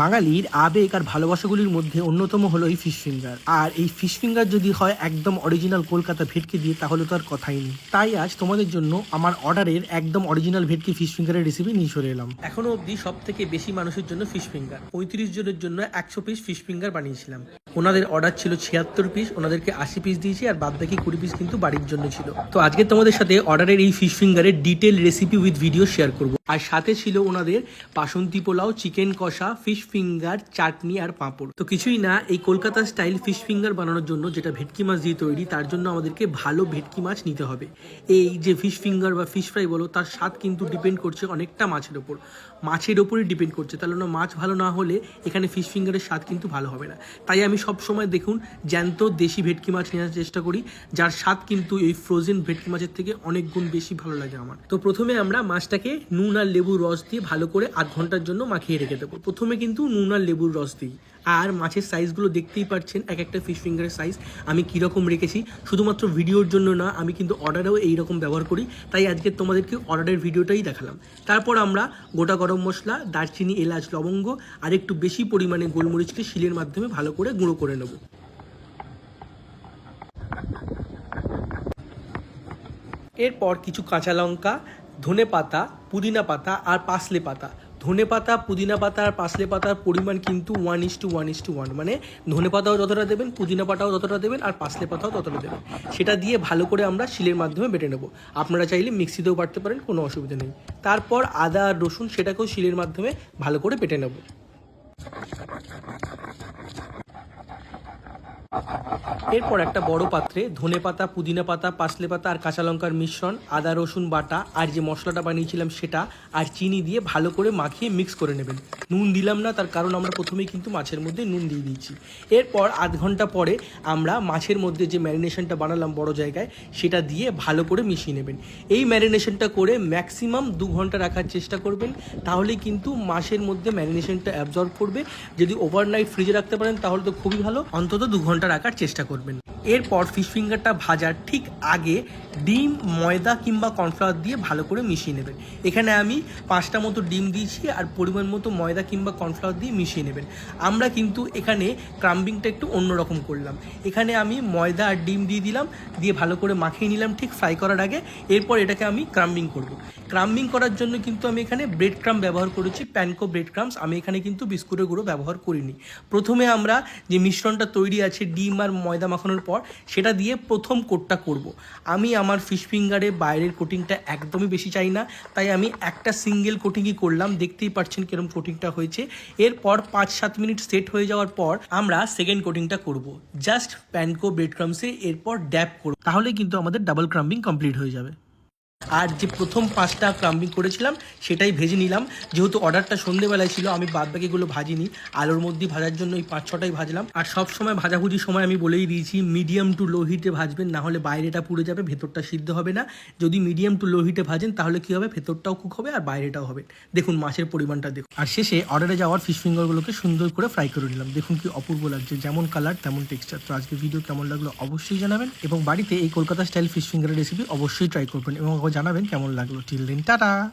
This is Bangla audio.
বাঙালির আবেগ আর ভালোবাসাগুলির মধ্যে অন্যতম হলো এই ফিশ ফিঙ্গার আর এই ফিশ ফিঙ্গার যদি হয় একদম অরিজিনাল কলকাতা ভেটকি দিয়ে, তাহলে তো আর কথাই নেই। তাই আজ তোমাদের জন্য আমার অর্ডারের একদম অরিজিনাল ভেটকি ফিশ ফিঙ্গারের রেসিপি নিয়ে চলে এলাম। এখনও অবধি সব থেকে বেশি মানুষের জন্য ফিশ ফিঙ্গার পঁয়ত্রিশ জনের জন্য একশো পিস ফিশ ফিঙ্গার বানিয়েছিলাম। ওনাদের অর্ডার ছিল ছিয়াত্তর পিস ওনাদেরকে আশি পিস দিয়েছি, আর বাদ বাকি কুড়ি পিস কিন্তু বাড়ির জন্য ছিল। তো আজকে তোমাদের সাথে অর্ডারের এই fish ফিঙ্গারের detail recipe with video share করব। আর সাথে ছিল ওনাদের basanti pulao, chicken kosha, fish finger, chutney আর পাঁপড়। তো কিছুই না, এই কলকাতা স্টাইল ফিশ ফিঙ্গার বানানোর জন্য যেটা ভেটকি মাছ দিয়ে তৈরি, তার জন্য আমাদেরকে ভালো ভেটকি মাছ নিতে হবে। এই যে ফিশ ফিঙ্গার বা ফিশ ফ্রাই বলো, তার স্বাদ কিন্তু ডিপেন্ড করছে অনেকটা মাছের ওপর। মাছের ওপরই ডিপেন্ড করছে, তাহলে না, মাছ ভালো না হলে এখানে ফিশ ফিঙ্গারের স্বাদ কিন্তু ভালো হবে না। তাই আমি সব সময় দেখুন, জ্যান্ত দেশি ভেটকি মাছ নেওয়ার চেষ্টা করি, যার স্বাদ কিন্তু এই ফ্রোজেন ভেটকি মাছের থেকে অনেক গুণ বেশি ভালো লাগে আমার। তো প্রথমে আমরা মাছটাকে নুন আর লেবুর রস দিয়ে ভালো করে আধ ঘণ্টার জন্য মাখিয়ে রেখে দেবো। প্রথমে কিন্তু নুন আর লেবুর রস দিই। আর মাছের সাইজগুলো দেখতেই পাচ্ছেন এক একটা ফিশ ফিঙ্গারের সাইজ আমি কীরকম রেখেছি, শুধুমাত্র ভিডিওর জন্য না, আমি কিন্তু অর্ডারেও এইরকম ব্যবহার করি। তাই আজকে তোমাদেরকে অর্ডারের ভিডিওটাই দেখালাম। তারপর আমরা গোটা গরম মশলা, দারচিনি, এলাচ, লবঙ্গ, আর একটু বেশি পরিমাণে গোলমরিচকে শিলের মাধ্যমে ভালো করে গুঁড়ো করে নেব। এরপর কিছু কাঁচা লঙ্কা ধনে পাতা, পুদিনা পাতা আর পাসলে পাতা। ধনে পাতা, পুদিনা পাতা আর পাসলে পাতার পরিমাণ কিন্তু one is to one is to one মানে ধনে পাতাও যতটা দেবেন, পুদিনা পাতাও ততটা দেবেন আর পাসলে পাতাও ততটা দেবেন। সেটা দিয়ে ভালো করে আমরা শিলের মাধ্যমে বেটে নেব। আপনারা চাইলে মিক্সিতেও বাটতে পারেন, কোনো অসুবিধা নেই। তারপর আদা আর রসুন সেটাকেও শিলের মাধ্যমে ভালো করে বেটে নেব। এরপর একটা বড় পাত্রে ধনে পাতা, পুদিনা পাতা পাসলে পাতা আর কাঁচা লঙ্কার মিশ্রণ, আদা, রসুন বাটা আর যে মশলাটা বানিয়েছিলাম সেটা আর চিনি দিয়ে ভালো করে মাখিয়ে মিক্স করে নেবেন। নুন দিলাম না, তার কারণ আমরা প্রথমেই কিন্তু মাছের মধ্যে নুন দিয়ে দিয়েছি। এরপর আধ ঘণ্টা পরে আমরা মাছের মধ্যে যে ম্যারিনেশনটা বানালাম বড় জায়গায়, সেটা দিয়ে ভালো করে মিশিয়ে নেবেন। এই ম্যারিনেশনটা করে ম্যাক্সিমাম দু ঘণ্টা রাখার চেষ্টা করবেন, তাহলে কিন্তু মাছের মধ্যে ম্যারিনেশনটা অ্যাবজর্ব করবে। যদি ওভারনাইট ফ্রিজে রাখতে পারেন, তাহলে তো খুবই ভালো। অন্তত দু ঘণ্টা রাখার চেষ্টা করবেন। এরপর ফিশ ফিঙ্গারটা ভাজার ঠিক আগে ডিম, ময়দা কিংবা কর্নফ্লাওয়ার দিয়ে ভালো করে মিশিয়ে নেবেন। এখানে আমি পাঁচটা মতো ডিম দিয়েছি আর পরিমাণ মতো ময়দা কিংবা কর্নফ্লাওয়ার দিয়ে মিশিয়ে নেবেন। আমরা কিন্তু এখানে ক্রাম্বিংটা একটু অন্যরকম করলাম। এখানে আমি ময়দা আর ডিম দিয়ে দিলাম, দিয়ে ভালো করে মাখিয়ে নিলাম ঠিক ফ্রাই করার আগে। এরপর এটাকে আমি ক্রাম্বিং করব। ক্রাম্বিং করার জন্য কিন্তু আমি এখানে ব্রেড ক্রাম ব্যবহার করেছি প্যানকো ব্রেড ক্রামস আমি এখানে কিন্তু বিস্কুটের গুঁড়ো ব্যবহার করিনি। প্রথমে আমরা যে মিশ্রণটা তৈরি আছে, ডিম আর ময়দা মাখানোর পর সেটা দিয়ে প্রথম কোটটা করব। আমি আমার ফিশ ফিঙ্গারে বাইরের কোটিংটা একদমই বেশি চাই না, তাই আমি একটা সিঙ্গেল কোটিংই করলাম, দেখতেই পাচ্ছেন কিরম কোটিংটা হয়েছে। এরপর পাঁচ সাত মিনিট সেট হয়ে যাওয়ার পর আমরা সেকেন্ড কোটিংটা করব। জাস্ট প্যানকো ব্রেড ক্রামসে এরপর ড্যাপ করব। তাহলে কিন্তু আমাদের ডাবল ক্রাম্বিং কমপ্লিট হয়ে যাবে। আর যে প্রথম পাঁচটা ক্রাম্বিং করেছিলাম, সেটাই ভেজে নিলাম। যেহেতু অর্ডারটা সন্ধেবেলায় ছিল, আমি বাদ বাকিগুলো ভাজিনি। আলোর মধ্যে ভাজার জন্য এই পাঁচ ছটাই ভাজলাম। আর সব সময় ভাজাভুজির সময় আমি বলেই দিয়েছি মিডিয়াম টু লো হিটে ভাজবেন, না হলে বাইরেটা পুড়ে যাবে, ভেতরটা সিদ্ধ হবে না। যদি মিডিয়াম টু লো হিটে ভাজেন, তাহলে কি হবে? ভেতরটাও কুক হবে আর বাইরেটাও হবে। দেখুন মাছের পরিমাণটা দেখুন। আর শেষে অর্ডারে যাওয়ার ফিশ ফিঙ্গারগুলোকে সুন্দর করে ফ্রাই করে নিলাম। দেখুন কি অপূর্ব লাগছে, যেমন কালার তেমন টেক্সচার তো আজকে ভিডিও কেমন লাগল অবশ্যই জানাবেন। এবং বাড়িতে এই কলকাতা স্টাইল ফিশ ফিঙ্গারের রেসিপি অবশ্যই ট্রাই করবেন এবং জানাবেন। কেমন লাগল? টিল দিন টাটা!